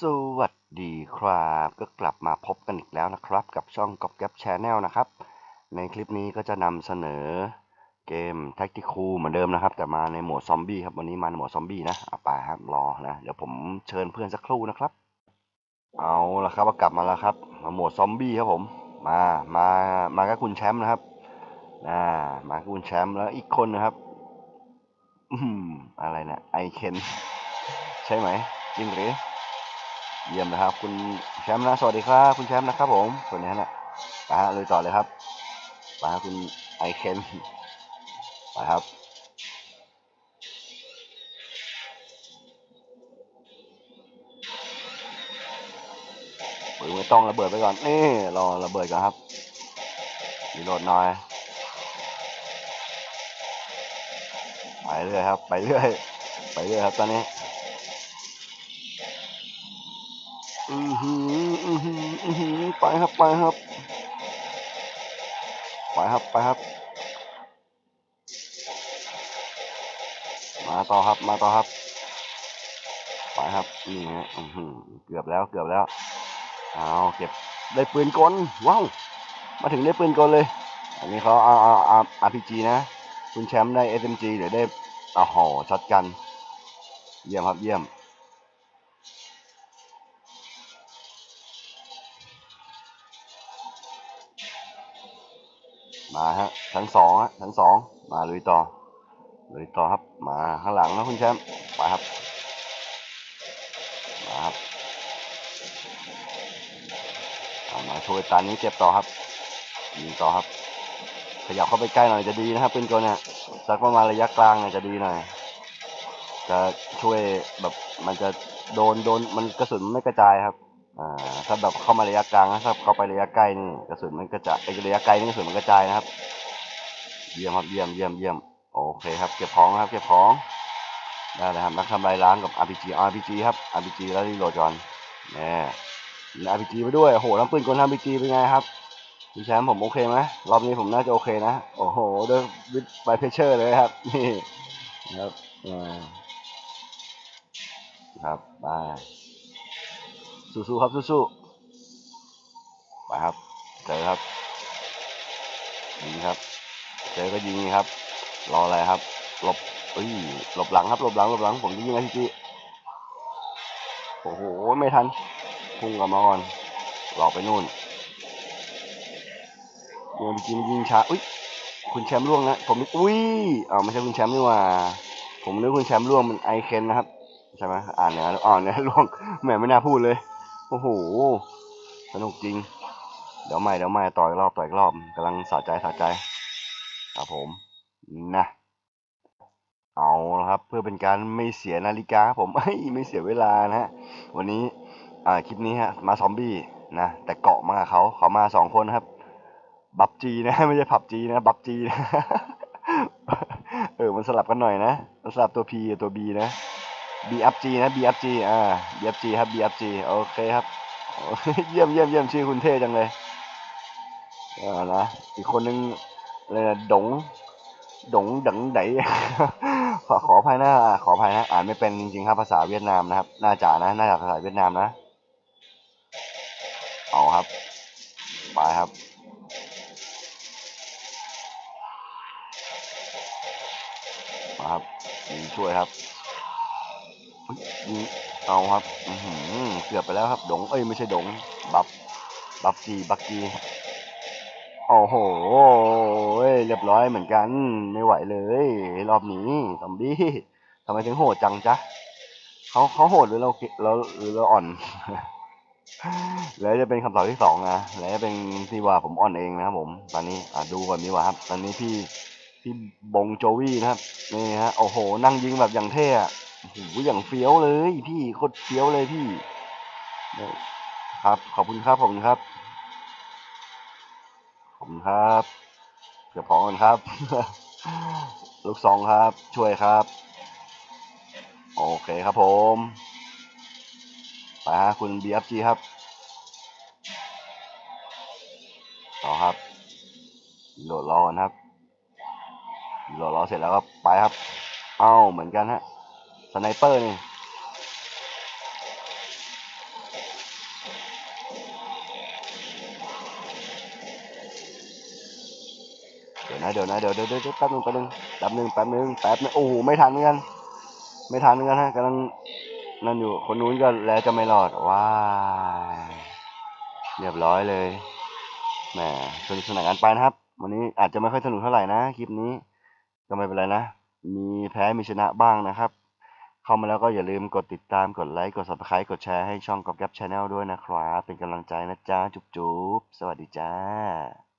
สวัสดีครับ ก็กลับมาพบกันอีกแล้วนะครับ กับช่องกอบแก๊ปชาแนลนะครับ ในคลิปนี้ก็จะนำเสนอเกมแท็กติคูเหมือนเดิมนะครับ แต่มาในโหมดซอมบี้ครับ วันนี้มาในโหมดซอมบี้นะเอาไปครับรอนะ เดี๋ยวผมเชิญเพื่อนสักครู่นะครับ เอาละครับกลับมาแล้วครับ มาโหมดซอมบี้ครับผม มา มา มากับคุณแชมป์นะครับอ่ามากับคุณแชมป์แล้วอีกคนนะครับ อืมอะไรนี่ยไอเคนใช่ไหมจริงหรือ เยี่ยมนะครับ คุณแชมป์นะสวัสดีครับคุณแชมป์นะครับผมคนนี้นะไปฮะเลยต่อเลยครับไปฮะคุณไอเคนไปครับปืนไม่ต้องระเบิดไปก่อนนี่รอระเบิดก่อนครับรีโหลดหน่อยไปเรื่อยครับ ไปเรื่อยไปเรื่อยครับตอนนี้ อือหืออือหืออือหือไปครับไปครับไปครับไปครับ มาต่อครับมาต่อครับไปครับนี่ฮะอือหือเกือบแล้วเกือบแล้วเอาเก็บได้ปืนกลว้าวมาถึงได้ปืนกลเลย อันนี้เขาเอาเอาเอา RPG นะ คุณแชมป์ได้ SMG เดี๋ยวได้อ๋อหอช็อตกัน เยี่ยมครับเยี่ยม มาฮะชั้นสองฮะชั้นสองมาลุยต่อลุยต่อครับ มาข้างหลังนะคุณแชมป์ไปครับมาครับเอามาช่วยตานนี้เก็บต่อครับยิงต่อครับ ขยับเข้าไปใกล้หน่อยจะดีนะครับเป็นตัวเนี่ยสักประมาณระยะกลางเนี่ยจะดีหน่อยจะช่วยแบบมันจะโดนโดนมันกระสุนไม่กระจายครับ อ่าถ้าแบบเข้ามาระยะกลางนะถ้าเข้าไประยะใกล้นี่กระสุนมันกระจายไอ้ระยะไกลนี่กระสุนมันกระจายนะครับ เยี่ยมครับเยี่ยมเยี่ยมเยี่ยมโอเคครับเก็บของครับเก็บของได้เลยครับนักทำลายล้างกับ RPG RPG ครับ RPG แล้วรีโหลดก่อนแน่มี RPG ไปด้วยโหน้ำปืนกล RPG เป็นไงครับคุณแชมป์ผมโอเคไหมรอบนี้ผมน่าจะโอเคนะ โอ้โหด้วยวิดไบเพเชอร์เลยครับนี่ครับอ่าครับไป สู้ๆครับสู้ๆไปครับเจอครับยิงครับ เจอก็ยิงครับ รออะไรครับหลบเอ้ยหลบหลังครับหลบหลังหลบหลังผมจะยิงไอทีจีโอ้โหไม่ทันพุ่งกลับมาก่อนหลอกไปนู่นยิงไอทีจีมันยิงช้าอุ้ยคุณแชมป์ล่วงนะผมนึกอุ้ยอ้าไม่ใช่คุณแชมป์นี่ว่า ผมนึกคุณแชมป์ล่วงมันไอเคนนะครับใช่ไหมอ่านเนี่ยอ่านเนี่ยล่วงแหมไม่น่าพูดเลย โอ้โห สนุกจริง เดี๋ยวใหม่เดี๋ยวใหม่ต่อยรอบต่อยรอบกำลังสะใจสะใจครับผมนะเอาละครับ เพื่อเป็นการไม่เสียนาฬิกาผมไม่เสียเวลานะฮะวันนี้อ่าคลิปนี้ฮะมาซอมบี้นะแต่เกาะมากับเขาเขามาสองคนครับ บับจีนะไม่ใช่ผับจีนะบับจีนะเออมันสลับกันหน่อยนะมันสลับตัว P กับตัว B นะ BFG นะ BFG อ่า BFG ครับ BFG โอเคครับ เยี่ยมเยี่ยมเยี่ยมชื่อคุณเท่จังเลยเออนะอีกคนนึงเลยนะดงดงดังไดขอขอภัยนะขออภัยนะอ่านไม่เป็นจริงๆครับภาษาเวียดนามนะครับ น่าจะนะน่าจะภาษาเวียดนามนะ เอาครับ ไปครับมาครับช่วยครับ เอาครับอือหือเกือบไปแล้วครับดง เอ้ยไม่ใช่ดง บับ บับจีบักจีโอ้โหเรียบร้อยเหมือนกัน ไม่ไหวเลย รอบนี้ซอมบี้ทำไมถึงโหดจังจ๊ะเขาเขาโหดหรือเราเราหรือเราอ่อน แล้วจะเป็นคำตอบที่สองนะแล้วจะเป็นที่ว่าผมอ่อนเองนะครับผม ตอนนี้อะดูก่อนดีกว่าครับ ตอนนี้พี่พี่บงโจวี่นะครับนี่ฮะโอ้โห นั่งยิงแบบอย่างเท่ โอ้โหอย่างเฟี้ยวเลยพี่โคตรเฟี้ยวเลยพี่ครับ ขอบคุณครับ ขอบคุณครับ ขอบคุณครับเก็บของกันครับ ลูกซองครับ ช่วยครับ โอเคครับผม ไปฮะคุณ BFG ครับ ต่อครับ โหลดรอก่อนครับ โหลดรอเสร็จแล้วก็ไปครับ เอ้าเหมือนกันฮะ สไนเปอร์นี่เดี๋ยวนะเดี๋ยวนะเดี๋ยวเดี๋ยวเดี๋ยวแป๊บนึงแป๊บนึงแป๊บนึงแป๊บนึงแป๊บนึงโอ้โหไม่ทันเหมือนกันไม่ทันเหมือนกันฮะกำลังนั่นอยู่คนนู้นก็แล้วจะไม่รอดว้าเรียบร้อยเลยแหมสนุกสนานกันไปนะครับ วันนี้อาจจะไม่ค่อยสนุกเท่าไหร่นะคลิปนี้ก็ไม่เป็นไรนะมีแพ้มีชนะบ้างนะครับ เข้ามาแล้วก็อย่าลืมกดติดตามกดไลค์กด subscribe กดแชร์ให้ช่องกอบแก๊ปชาแนลด้วยนะครับ เป็นกำลังใจนะจ๊ะ จุ๊บๆ สวัสดีจ้า